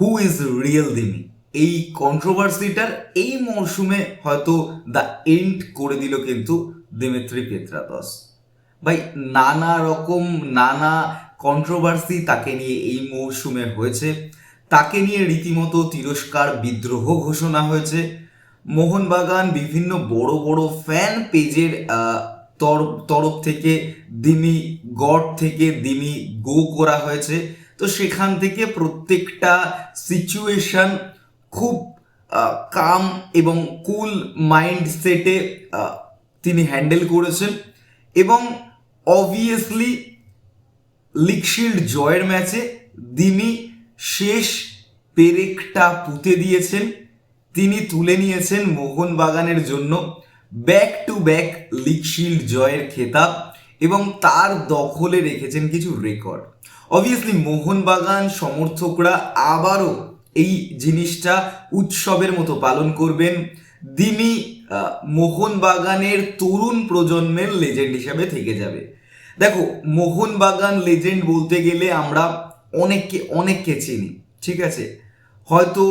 Who is real দিমি এই কন্ট্রোভার্সিটার এই মরশুমে হয়তো দ্য এন্ড করে দিল কিন্তু দিমিত্রি পেত্রাতস ভাই, নানা রকম, নানা কন্ট্রোভার্সি তাকে নিয়ে এই মরশুমে হয়েছে। তাকে নিয়ে রীতিমতো তিরস্কার বিদ্রোহ ঘোষণা হয়েছে। মোহনবাগান বিভিন্ন বড় বড় ফ্যান পেজের তর- তরফ থেকে দিমি গড থেকে দিমি গো করা হয়েছে। তো সেখান থেকে প্রত্যেকটা সিচুয়েশন খুব কাম এবং কুল মাইন্ড সেটে তিনি হ্যান্ডেল করেছেন। এবং অবভিয়াসলি লিকশিল্ড জয়ের ম্যাচে দিমি শেষ পেরেকটা পুঁতে দিয়েছেন। তিনি তুলে নিয়েছেন মোহনবাগানের জন্য ব্যাক টু ব্যাক লিকশিল্ড জয়ের খেতাব। এবং তার দখলে রেখেছেন কিছু রেকর্ড অবভিয়াসলি মোহনবাগান সমর্থকরা আবারও এই জিনিসটা উৎসবের মতো পালন করবেন। দিমি মোহনবাগানের তরুণ প্রজন্মের লেজেন্ড হিসাবে থেকে যাবে। দেখো, মোহনবাগান লেজেন্ড বলতে গেলে আমরা অনেককে অনেককে চিনি, ঠিক আছে? হয়তো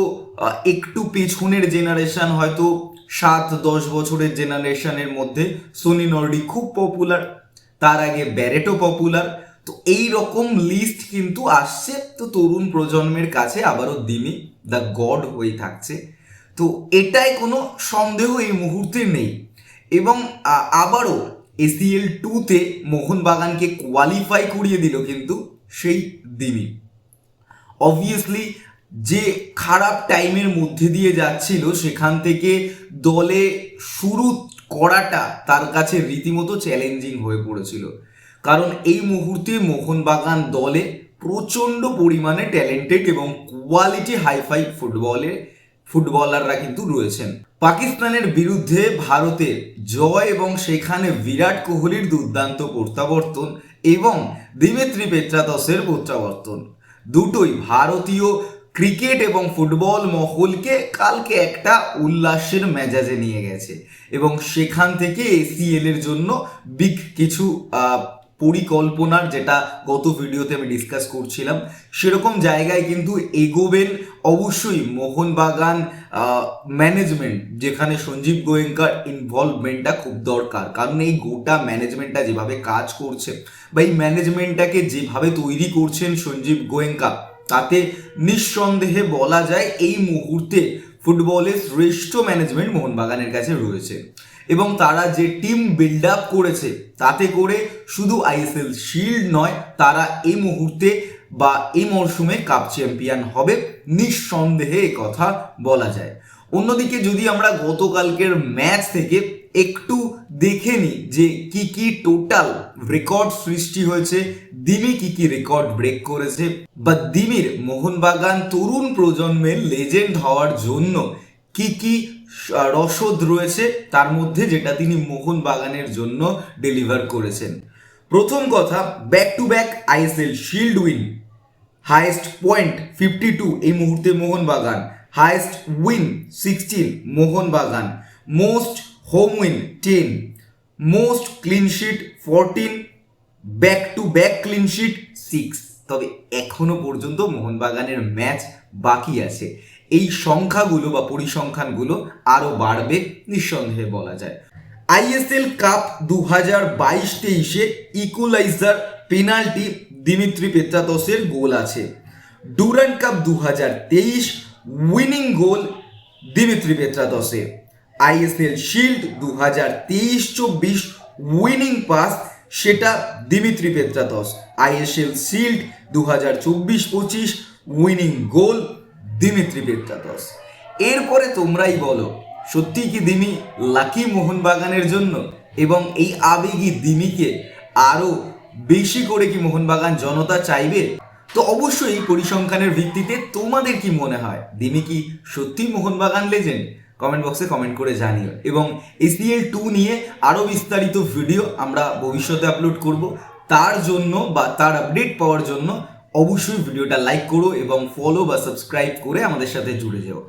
একটু পেছনের জেনারেশন হয়তো সাত, দশ বছরের জেনারেশনের মধ্যে সোনি নর্ডি খুব পপুলার তার আগে ব্যারেটো পপুলার তো এই রকম লিস্ট কিন্তু আসছে। তো তরুণ প্রজন্মের কাছে আবারও দিমি দ্য গড হয়ে থাকছে। তো এটাই কোনো সন্দেহ এই মুহূর্তে নেই। এবং আবারও এসিএল টুতে মোহনবাগানকে কোয়ালিফাই করিয়ে দিল কিন্তু সেই দিনই অবভিয়াসলি যে খারাপ টাইমের মধ্যে দিয়ে যাচ্ছিল, সেখান থেকে দলে শুরু করাটা তার কাছে রীতিমতো চ্যালেঞ্জিং হয়ে পড়েছিল। কারণ এই মুহূর্তে মোহনবাগান দলে প্রচণ্ড পরিমাণে ট্যালেন্টেড এবং কোয়ালিটি হাইফাই ফুটবলে ফুটবলাররা কিন্তু রয়েছেন। পাকিস্তানের বিরুদ্ধে ভারতের জয় এবং সেখানে বিরাট কোহলির দুর্দান্ত প্রত্যাবর্তন এবং দিমিত্রি পেত্রাতসের প্রত্যাবর্তন। দুটোই ভারতীয় ক্রিকেট এবং ফুটবল মহলকে কালকে একটা উল্লাসের মেজাজে নিয়ে গেছে। এবং সেখান থেকে এসিএল এর জন্য বিগ কিছু পরিকল্পনার যেটা গত ভিডিওতে আমি ডিসকাস করছিলাম, সেরকম জায়গায় কিন্তু এগোবেন অবশ্যই মোহনবাগান ম্যানেজমেন্ট যেখানে সঞ্জীব গোয়েঙ্কার ইনভলভমেন্টটা খুব দরকার। কারণ এই গোটা ম্যানেজমেন্টটা যেভাবে কাজ করছে বা এই ম্যানেজমেন্টটাকে যেভাবে তৈরি করছেন সঞ্জীব গোয়েঙ্কা তাতে নিঃসন্দেহে বলা যায় এই মুহূর্তে ফুটবলের শ্রেষ্ঠ ম্যানেজমেন্ট মোহনবাগানের কাছে রয়েছে। এবং তারা যে টিম বিল্ড আপ করেছে, তাতে করে শুধু আইএসএল শিল্ড নয়, তারা এই মুহূর্তে বা এই মরশুমে কাপ চ্যাম্পিয়ন হবে, নিঃসন্দেহে কথা বলা যায়। অন্যদিকে যদি আমরা গতকালকের ম্যাচ থেকে একটু দেখে নিই যে কি কি টোটাল রেকর্ড সৃষ্টি হয়েছে দিমি কি কি রেকর্ড ব্রেক করেছে, বা দিমির মোহনবাগান তরুণ প্রজন্মের লেজেন্ড হওয়ার জন্য কি কি রসদ রয়েছে, তার মধ্যে যেটা তিনি মোহনবাগানের জন্য ডেলিভার করেছেন। প্রথম কথা back to back ISL shield win highest point fifty two এই মুহূর্তে Mohun Bagan. Highest win sixteen Mohun Bagan most home win ten most clean sheet fourteen back to back clean sheet six তবে এখনও পর্যন্ত মোহনবাগানের match বাকি আছে। এই সংখ্যাগুলো বা পরিসংখ্যানগুলো আরও বাড়বে নিঃসন্দেহে বলা যায়। আইএসএল কাপ দু হাজার বাইশ তেইশে ইকুলাইজার পেনাল্টি দিমিত্রি পেত্রাতসের গোল আছে। ডুরান্ড কাপ দু হাজার তেইশ উইনিং গোল দিমিত্রি পেত্রাতসের আইএসএল শিল্ড দু হাজার তেইশ চব্বিশ উইনিং পাস সেটা দিমিত্রি পেত্রাতস আইএসএল শিল্ড দু হাজার চব্বিশ পঁচিশ উইনিং গোল দিমিত্রি পেত্রাতস এরপরে তোমরাই বলো, সত্যি কি দিমি লাকি মোহনবাগানের জন্য? এবং এই আবেগী দিমিকে আরও বেশি করে কি মোহনবাগান জনতা চাইবে? তো অবশ্যই এই পরিসংখ্যানের ভিত্তিতে তোমাদের কি মনে হয়? দিমি কি সত্যি মোহনবাগান লেজেন্ড কমেন্ট বক্সে কমেন্ট করে জানিও। এবং এসিএল টু নিয়ে আরও বিস্তারিত ভিডিও আমরা ভবিষ্যতে আপলোড করব। তার জন্য বা তার আপডেট পাওয়ার জন্য অবশ্যই ভিডিওটা লাইক করো এবং ফলো বা সাবস্ক্রাইব করে আমাদের সাথে জুড়ে যাও।